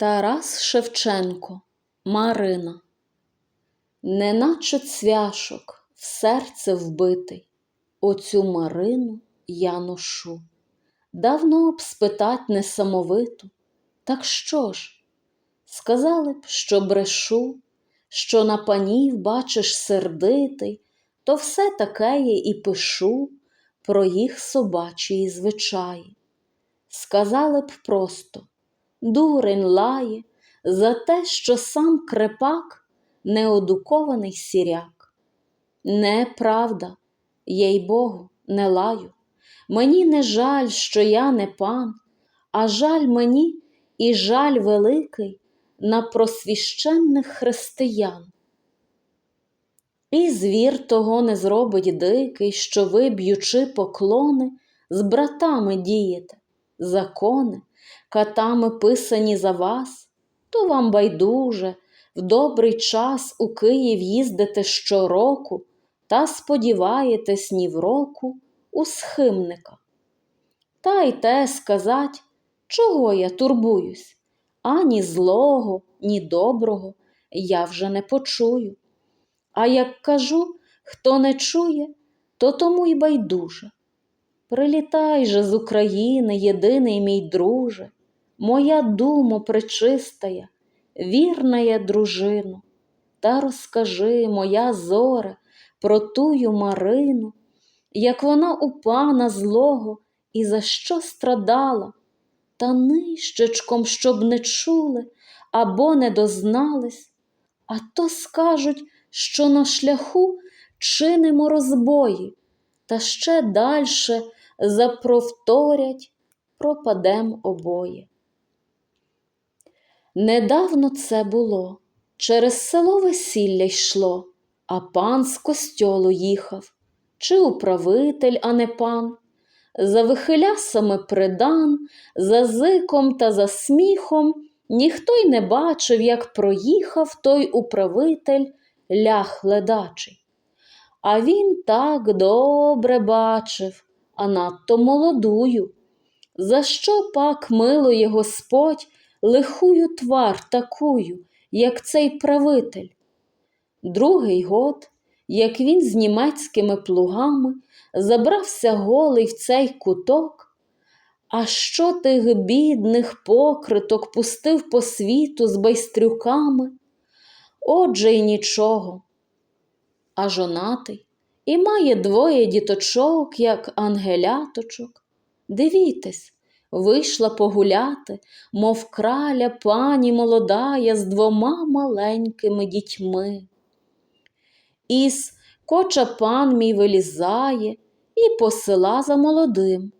Тарас Шевченко Марина Неначе цвяшок в серце вбитий, Оцю Марину я ношу. Давно б спитать несамовиту, так що ж? Сказали б, що брешу, що на панів бачиш сердитий, то все такеє і пишу про їх собачі звичаї. Сказали б просто дурень лає за те, що сам крепак неодукований сіряк. Неправда, їй Богу, не лаю. Мені не жаль, що я не пан, а жаль мені і жаль великий на просвіщенних християн. І звір того не зробить дикий, що ви, б'ючи поклони, з братами дієте, закони, катами писані за вас, то вам байдуже, в добрий час у Київ їздите щороку та сподіваєтесь ні в року у схимника. Та й те сказать, чого я турбуюсь, ані злого, ні доброго я вже не почую. А як кажу, хто не чує, то тому й байдуже. Прилітай же з України, єдиний мій друже, моя думо пречистая, вірна я дружину, та розкажи, моя зоре, про тую Марину, як вона у пана злого і за що страдала, та нищечком, щоб не чули або не дознались, а то скажуть, що на шляху чинимо розбої, та ще дальше заповторять, пропадем обоє. Недавно це було, через село весілля йшло, а пан з костьолу їхав, чи управитель, а не пан. За вихилясами придан, за зиком та за сміхом ніхто й не бачив, як проїхав той управитель лях ледачий. А він так добре бачив, а надто молодую. За що пак милує Господь лихую твар такую, як цей правитель? Другий год, як він з німецькими плугами забрався голий в цей куток, а що тих бідних покриток пустив по світу з байстрюками? Отже й нічого. А жонатий і має двоє діточок, як ангеляточок. Дивітесь, вийшла погуляти, мов краля пані молодая з двома маленькими дітьми. Із коча пан мій вилізає і посила за молодим,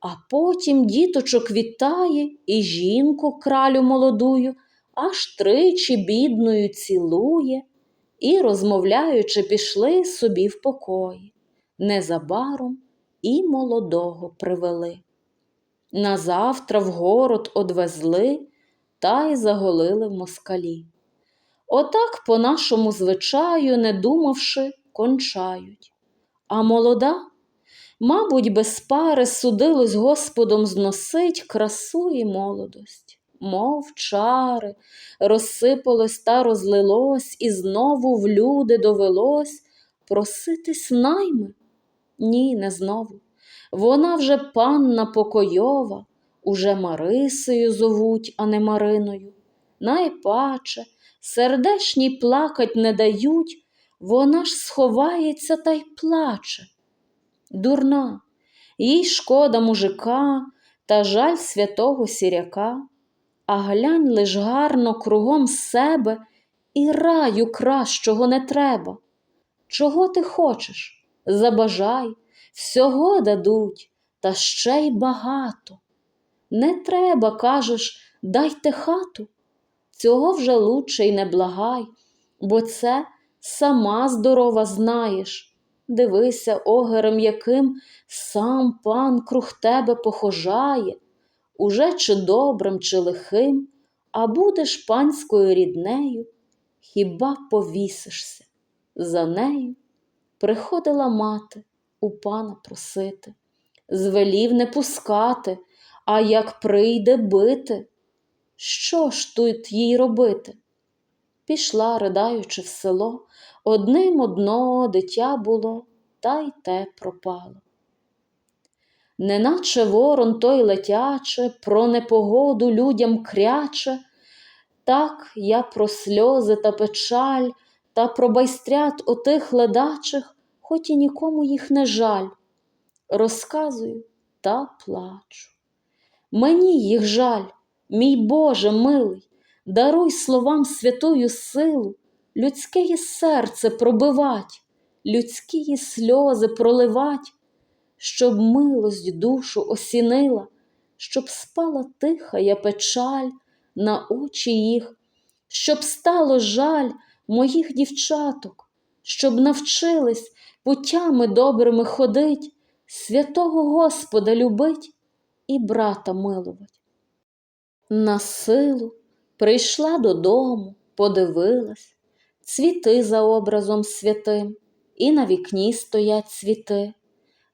а потім діточок вітає і жінку кралю молодую, аж тричі бідною цілує і, розмовляючи, пішли собі в покої. Незабаром і молодого привели. Назавтра в город одвезли та й заголили в москалі. Отак, по нашому звичаю, не думавши, кончають. А молода, мабуть, без пари судилось Господом зносить красу і молодость мов чари, розсипалось та розлилось, і знову в люди довелось проситись найми. Ні, не знову. Вона вже панна покойова, уже Марисею зовуть, а не Мариною. Найпаче, сердешній плакать не дають, вона ж сховається та й плаче. Дурна, їй шкода мужика та жаль святого сіряка а глянь лиш гарно кругом себе і раю кращого не треба. Чого ти хочеш? Забажай, всього дадуть, та ще й багато. Не треба, кажеш, дайте хату. Цього вже лучше й не благай, бо це сама здорова знаєш. Дивися огерем, яким сам пан круг тебе похожає, уже чи добрим, чи лихим, а будеш панською ріднею, хіба повісишся? За нею приходила мати у пана просити, звелів не пускати, а як прийде бити. Що ж тут їй робити? Пішла, riдаючи в село, одним одно дитя було, та й те пропало. Неначе ворон той летяче, про непогоду людям кряче, так я про сльози та печаль, та про байстрят отих ледачих, хоч і нікому їх не жаль. Розказую та плачу. Мені їх жаль, мій Боже милий, даруй словам святую силу, людське серце пробивать, людські сльози проливать, щоб милость душу осінила, щоб спала тихая печаль на очі їх, щоб стало жаль моїх дівчаток, щоб навчились путями добрими ходить, святого Господа любить і брата милувать. На силу прийшла додому, подивилась, цвіти за образом святим, і на вікні стоять цвіти,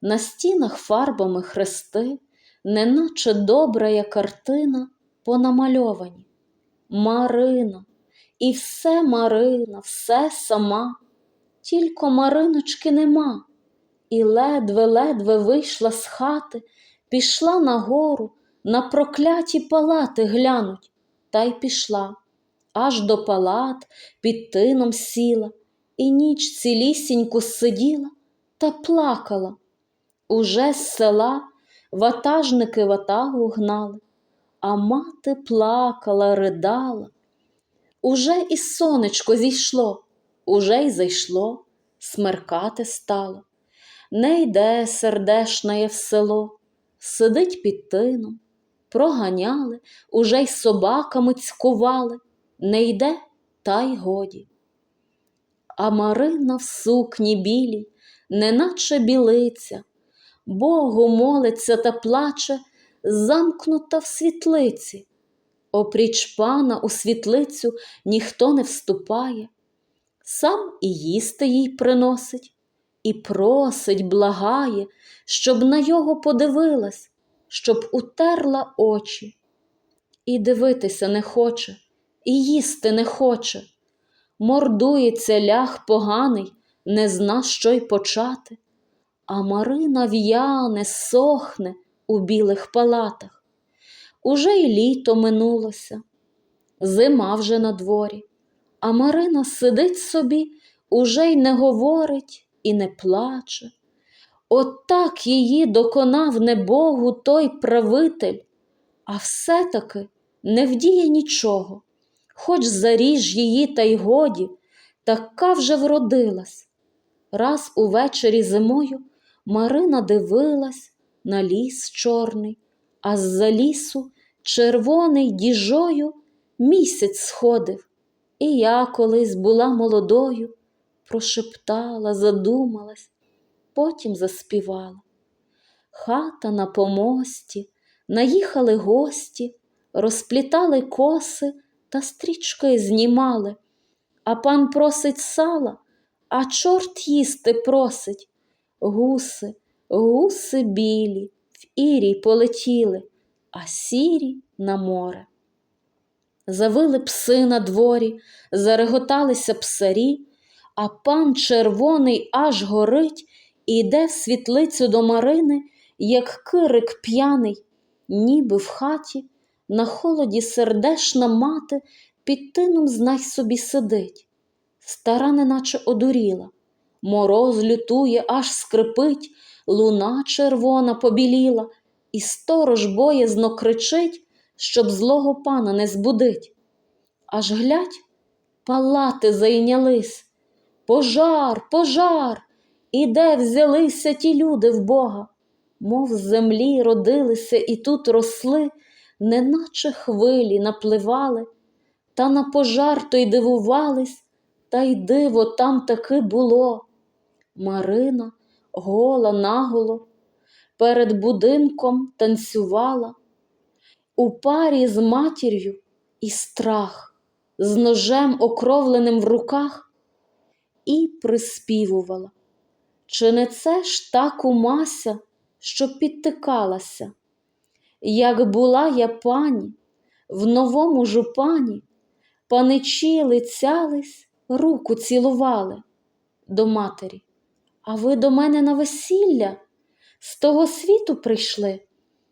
на стінах фарбами хрести, неначе добрая картина понамальовані. Марина, і все Марина, все сама, тільки Мариночки нема. І ледве-ледве вийшла з хати, пішла нагору, на прокляті палати глянуть, та й пішла, аж до палат під тином сіла, і ніч цілісіньку сиділа та плакала. Уже з села ватажники ватагу гнали, а мати плакала, ридала. Уже і сонечко зійшло, уже й зайшло, смеркати стало. Не йде сердешнає в село, сидить під тином, проганяли, уже й собаками цькували, не йде, та й годі. А Марина в сукні білій, неначе білиця, Богу молиться та плаче, замкнута в світлиці. Опріч пана у світлицю ніхто не вступає, сам і їсти їй приносить, і просить, благає, щоб на його подивилась, щоб утерла очі. І дивитися не хоче, і їсти не хоче. Мордується лях поганий, не зна, що й почати. А Марина в'яне, сохне у білих палатах. Уже й літо минулося, зима вже на дворі, а Марина сидить собі, уже й не говорить і не плаче. От так її доконав не Богу той правитель, а все-таки не вдіє нічого, хоч заріж її, та й годі, така вже вродилась. Раз увечері зимою Марина дивилась на ліс чорний, а з-за лісу червоний діжою місяць сходив. І я колись була молодою, прошептала, задумалась, потім заспівала. Хата на помості, наїхали гості, розплітали коси та стрічки знімали, а пан просить сала, а чорт їсти просить. Гуси, гуси білі, в ірій полетіли, а сірі на море. Завили пси на дворі, зареготалися псарі, а пан червоний аж горить і йде в світлицю до Марини, як кирик п'яний, ніби в хаті, на холоді сердешна мати під тином знай собі сидить. Стара неначе одуріла, мороз лютує, аж скрипить, луна червона побіліла, і сторож боязно кричить, щоб злого пана не збудить. Аж глядь, палати зайнялись. Пожар, пожар! І де взялися ті люди в Бога, мов з землі родилися і тут росли, неначе хвилі напливали, та на пожар то й дивувались, та й диво там таки було. Марина, гола наголо, перед будинком танцювала, у парі з матір'ю і страх, з ножем окровленим в руках, і приспівувала. Чи не це ж та кумася, що підтикалася? Як була я пані, в новому жупані, паничі лицялись, руку цілували до матері. А ви до мене на весілля? З того світу прийшли?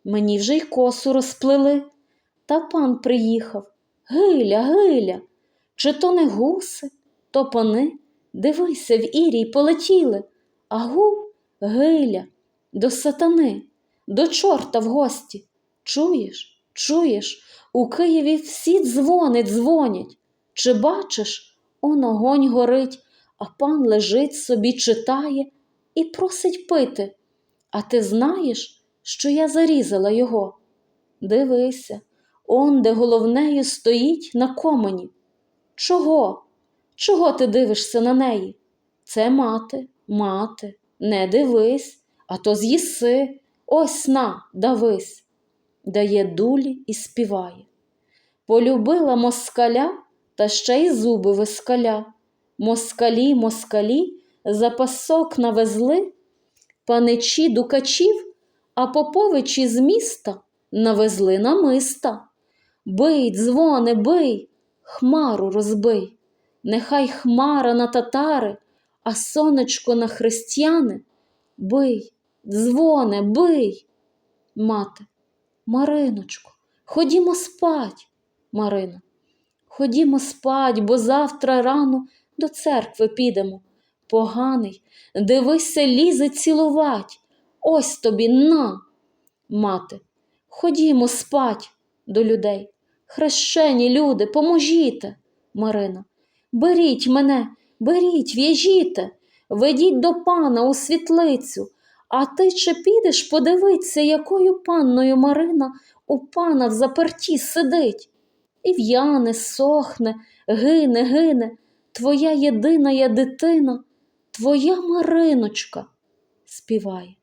Мені вже й косу розплели. Та пан приїхав. Гиля, гиля, чи то не гуси, то пани. Дивися, в Ірій полетіли. Агу, гиля, до сатани, до чорта в гості. Чуєш, чуєш, у Києві всі дзвони дзвонять. Чи бачиш, он огонь горить, а пан лежить собі, читає і просить пити. А ти знаєш, що я зарізала його? Дивися, он, де головнею стоїть на комені. Чого? Чого ти дивишся на неї? Це мати, мати, не дивись, а то з'їси. Ось на, давись, дає дулі і співає. Полюбила москаля та ще й зуби вискаля. Москалі, москалі, за пасок навезли, паничі дукачів, а поповичі з міста навезли намиста. Бий, дзвоне, бий, хмару розбий. Нехай хмара на татари, а сонечко на християни. Бий, дзвоне, бий. Мати, Мариночко, ходімо спать, Марина. Ходімо спать, бо завтра рано до церкви підемо. Поганий, дивися, лізе цілувать. Ось тобі на. Мати, ходімо спать до людей. Хрещені люди, поможіте, Марина. Беріть мене, беріть, в'яжіте, ведіть до пана у світлицю. А ти чи підеш подивитися, якою панною Марина у пана в заперті сидить? І в'яне, сохне, гине, гине, твоя єдина я дитина, твоя Мариночка співає.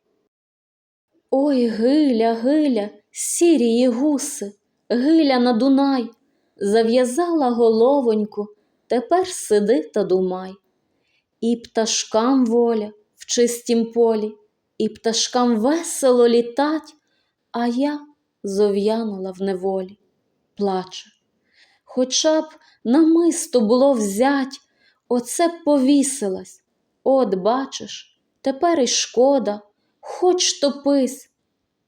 Ой, гиля, гиля, сірії гуси, гиля на Дунай, зав'язала головоньку, тепер сиди та думай. І пташкам воля в чистім полі, і пташкам весело літать, а я зов'янула в неволі, плаче. Хоча б намисто було взять, оце повісилась. От, бачиш, тепер і шкода, хоч топись.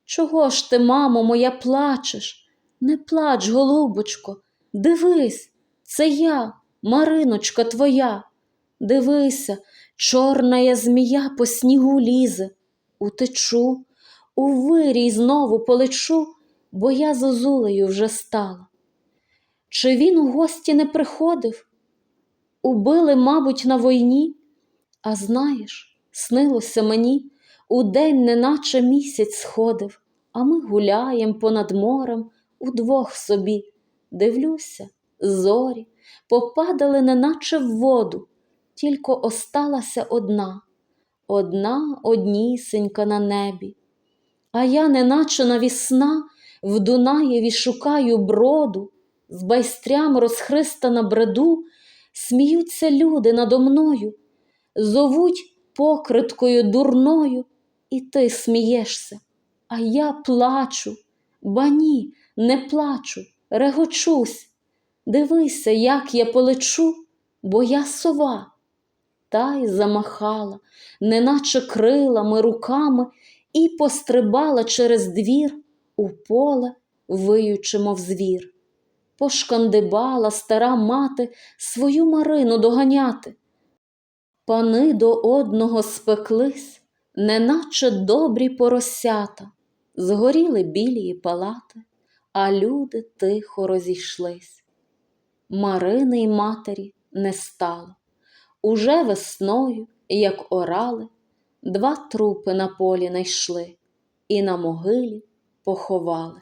Чого ж ти, мамо, моя, плачеш? Не плач, голубочко, дивись, це я, Мариночка твоя. Дивися, чорна я змія по снігу лізе, утечу, у вирій знову полечу, бо я зозулею вже стала. Чи він у гості не приходив? Убили, мабуть, на війні, а знаєш, снилося мені, удень неначе місяць сходив, а ми гуляєм понад морем удвох собі. Дивлюся, зорі попадали неначе в воду, тільки осталася одна, одна однісенька на небі. А я, неначе навісна, в Дунаєві шукаю броду, з байстрям розхристана бреду, сміються люди надо мною, зовуть покриткою дурною, і ти смієшся, а я плачу, ба ні, не плачу, регочусь. Дивися, як я полечу, бо я сова. Та й замахала, неначе крилами руками, і пострибала через двір у поле, виючи, мов звір. Пошкандибала стара мати свою Марину доганяти. Пани до одного спеклись, неначе добрі поросята, згоріли білії палати, а люди тихо розійшлись. Марини й матері не стало. Уже весною, як орали, два трупи на полі найшли і на могилі поховали.